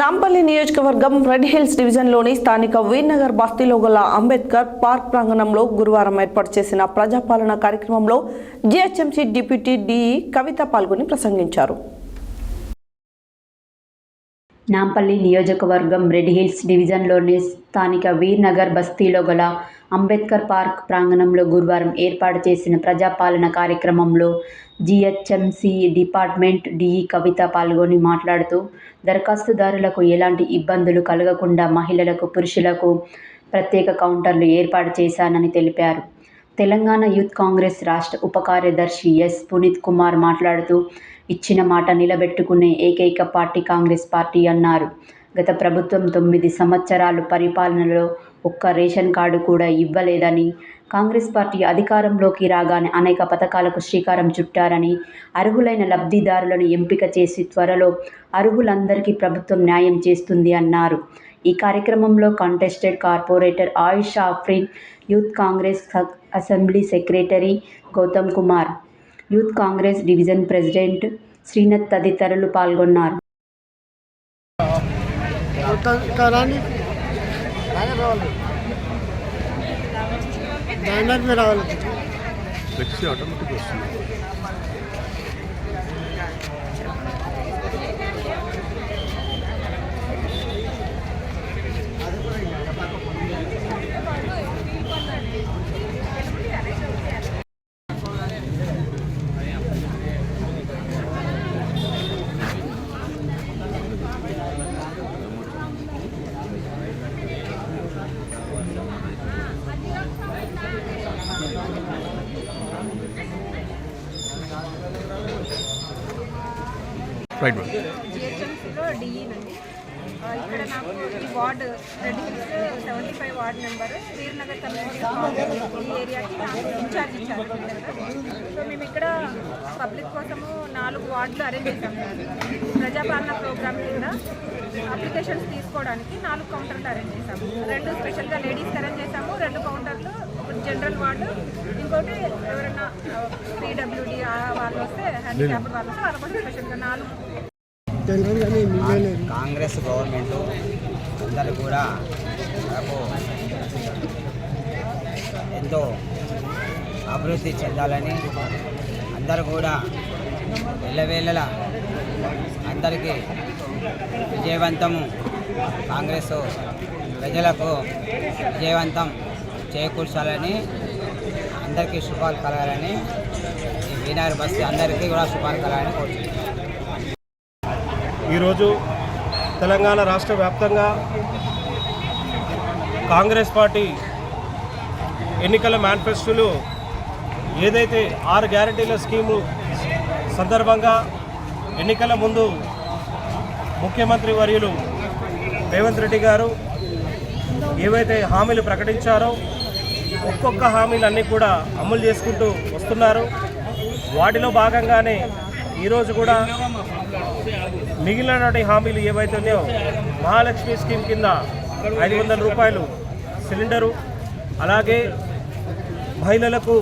నాంపల్లి నియోజకవర్గం red hills డివిజన్లోని స్థానిక వీర్నగర్ బస్తీలో గల అంబేద్కర్ పార్క్ ప్రాంగణంలో గురువారం ఏర్పాటు చేసిన ప్రజాపాలన కార్యక్రమంలో జిహెచ్ఎంసీ డిప్యూటీ డిఈ కవిత పాల్గొని ప్రసంగించారు. నాంపల్లి నియోజకవర్గం రెడ్ హిల్స్ డివిజన్లోని స్థానిక వీర్నగర్ బస్తీలో గల అంబేద్కర్ పార్క్ ప్రాంగణంలో గురువారం ఏర్పాటు చేసిన ప్రజాపాలన కార్యక్రమంలో జిహెచ్ఎంసి డిపార్ట్మెంట్ డిఈ కవిత పాల్గొని మాట్లాడుతూ దరఖాస్తుదారులకు ఎలాంటి ఇబ్బందులు కలగకుండా మహిళలకు పురుషులకు ప్రత్యేక కౌంటర్లు ఏర్పాటు చేశానని తెలిపారు. తెలంగాణ యూత్ కాంగ్రెస్ రాష్ట్ర ఉపకార్యదర్శి ఎస్. పునీత్ కుమార్ మాట్లాడుతూ ఇచ్చిన మాట నిలబెట్టుకునే ఏకైక పార్టీ కాంగ్రెస్ పార్టీ అన్నారు. గత ప్రభుత్వం తొమ్మిది సంవత్సరాలు పరిపాలనలో ఒక్క రేషన్ కార్డు కూడా ఇవ్వలేదని కాంగ్రెస్ పార్టీ అధికారంలోకి రాగానే అనేక పథకాలకు శ్రీకారం చుట్టారని అర్హులైన లబ్ధిదారులను ఎంపిక చేసి త్వరలో అర్హులందరికీ ప్రభుత్వం న్యాయం చేస్తుంది అన్నారు. ఈ కార్యక్రమంలో contested corporator Ayush Afrin youth congress స- assembly secretary Gautam Kumar youth congress division president Srinath తదితరులు పాల్గొన్నారు. రావాలి ఫ్లెక్సీ ఆటోమేటిక్ వస్తుంది రైట్ మేడం ఇక్కడ నాకు ఈ ward Red Hills seventy five ward number Veeranagar community hall ఈ ఏరియాకి నాకు ఇన్ఛార్జ్ ఇచ్చారు. సో మేము ఇక్కడ పబ్లిక్ కోసము నాలుగు వార్డులు అరేంజ్ చేశాము ప్రజాపాలన ప్రోగ్రామ్ కింద అప్లికేషన్స్ తీసుకోవడానికి నాలుగు కౌంటర్లు అరేంజ్ చేశాము. రెండు స్పెషల్గా లేడీస్కి అరేంజ్ చేశాము. రెండు కౌంటర్లు జనరల్ వార్డు ఇంకోటి ఎవరైనా పీడబ్ల్యూడి వాళ్ళు వస్తే హ్యాండిక్యాప్డ్ వాళ్ళు వస్తే వాళ్ళ కోసం స్పెషల్గా నాలుగు. కాంగ్రెస్ గవర్నమెంట్ అందరూ కూడా మనకు ఎంతో అభివృద్ధి చెందాలని అందరూ కూడా వెళ్ళవేళలా అందరికీ విజయవంతము. కాంగ్రెస్ ప్రజలకు విజయవంతం. చేకూర్చాలని అందరికీ శుభాలు కలగాలని ఈ వీనారు బస్తీ అందరికీ కూడా శుభాలు కలగాలని కోరుతున్నాను ఈరోజు తెలంగాణ రాష్ట్ర వ్యాప్తంగా కాంగ్రెస్ పార్టీ ఎన్నికల మేనిఫెస్టోలు ఏదైతే ఆరు గ్యారంటీల స్కీము సందర్భంగా ఎన్నికల ముందు ముఖ్యమంత్రి వర్యులు రేవంత్ రెడ్డి గారు ఏవైతే హామీలు ప్రకటించారో ఒక్కొక్క హామీలన్నీ కూడా అమలు చేసుకుంటూ వస్తున్నారు. వాటిలో భాగంగానే ఈరోజు కూడా మిగిలినటువంటి హామీలు ఏవైతే ఉన్నాయో మహాలక్ష్మి స్కీమ్ కింద ఐదు వందల రూపాయలు సిలిండరు అలాగే మహిళలకు